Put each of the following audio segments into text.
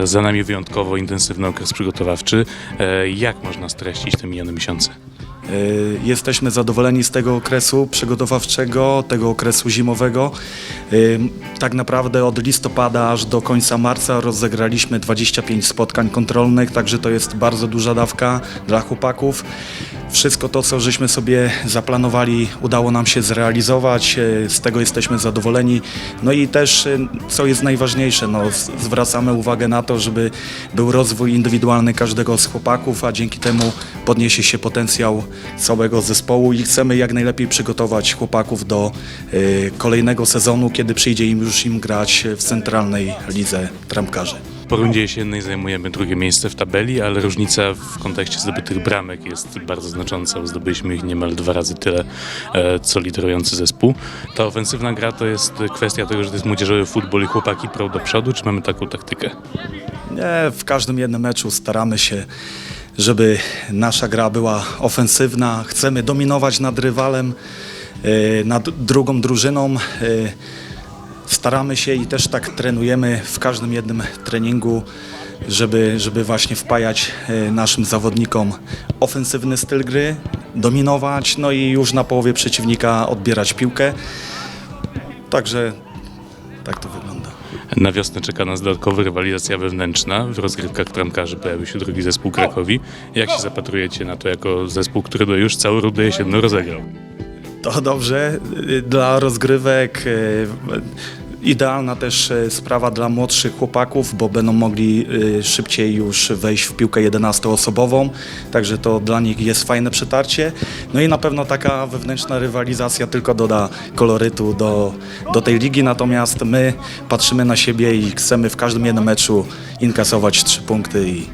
E, Za nami wyjątkowo intensywny okres przygotowawczy. E, Jak można streścić te minione miesiące? Y, Jesteśmy zadowoleni z tego okresu przygotowawczego, tego okresu zimowego. Tak naprawdę od listopada aż do końca marca rozegraliśmy 25 spotkań kontrolnych, także to jest bardzo duża dawka dla chłopaków. Wszystko to, co żeśmy sobie zaplanowali, udało nam się zrealizować, y, z tego jesteśmy zadowoleni. No i też, y, co jest najważniejsze, no, zwracamy uwagę na to, żeby był rozwój indywidualny każdego z chłopaków, a dzięki temu podniesie się potencjał całego zespołu i chcemy jak najlepiej przygotować chłopaków do y, kolejnego sezonu, kiedy przyjdzie im już im grać w centralnej lidze trampkarzy. Po rundzie jesiennej zajmujemy drugie miejsce w tabeli, ale różnica w kontekście zdobytych bramek jest bardzo znacząca. Zdobyliśmy ich niemal dwa razy tyle, e, co liderujący zespół. Ta ofensywna gra to jest kwestia tego, że to jest młodzieżowy futbol i chłopaki prą do przodu, czy mamy taką taktykę? Nie, w każdym jednym meczu staramy się, żeby nasza gra była ofensywna. Chcemy dominować nad rywalem, y, nad drugą drużyną. Y, Staramy się i też tak trenujemy w każdym jednym treningu, żeby, żeby właśnie wpajać y, naszym zawodnikom ofensywny styl gry, dominować, no i już na połowie przeciwnika odbierać piłkę. Także tak to wygląda. Na wiosnę czeka nas dodatkowa rywalizacja wewnętrzna. W rozgrywkach bramkarzy pojawi się drugi zespół Krakowi. Jak się zapatrujecie na to jako zespół, który no już całą rundę jesienną rozegrał? To dobrze y, dla rozgrywek. Idealna też y, sprawa dla młodszych chłopaków, bo będą mogli y, szybciej już wejść w piłkę 11-osobową, także to dla nich jest fajne przetarcie. No i na pewno taka wewnętrzna rywalizacja tylko doda kolorytu do, do tej ligi, natomiast my patrzymy na siebie i chcemy w każdym jednym meczu inkasować trzy punkty i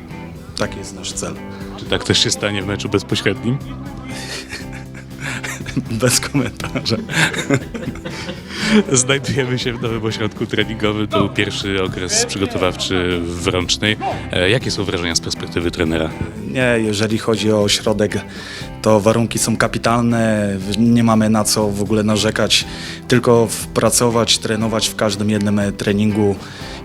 taki jest nasz cel. Czy tak też się stanie w meczu bezpośrednim? Bez komentarza. Znajdujemy się w nowym ośrodku treningowym. To był pierwszy okres przygotowawczy w Rącznej. E, Jakie są wrażenia z perspektywy trenera? Nie, jeżeli chodzi o ośrodek, to warunki są kapitalne, nie mamy na co w ogóle narzekać, tylko pracować, trenować w każdym jednym e, treningu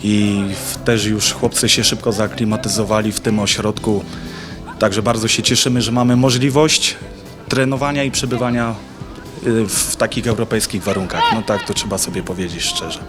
i też już chłopcy się szybko zaaklimatyzowali w tym ośrodku, także bardzo się cieszymy, że mamy możliwość trenowania i przebywania w takich europejskich warunkach. No tak, to trzeba sobie powiedzieć szczerze.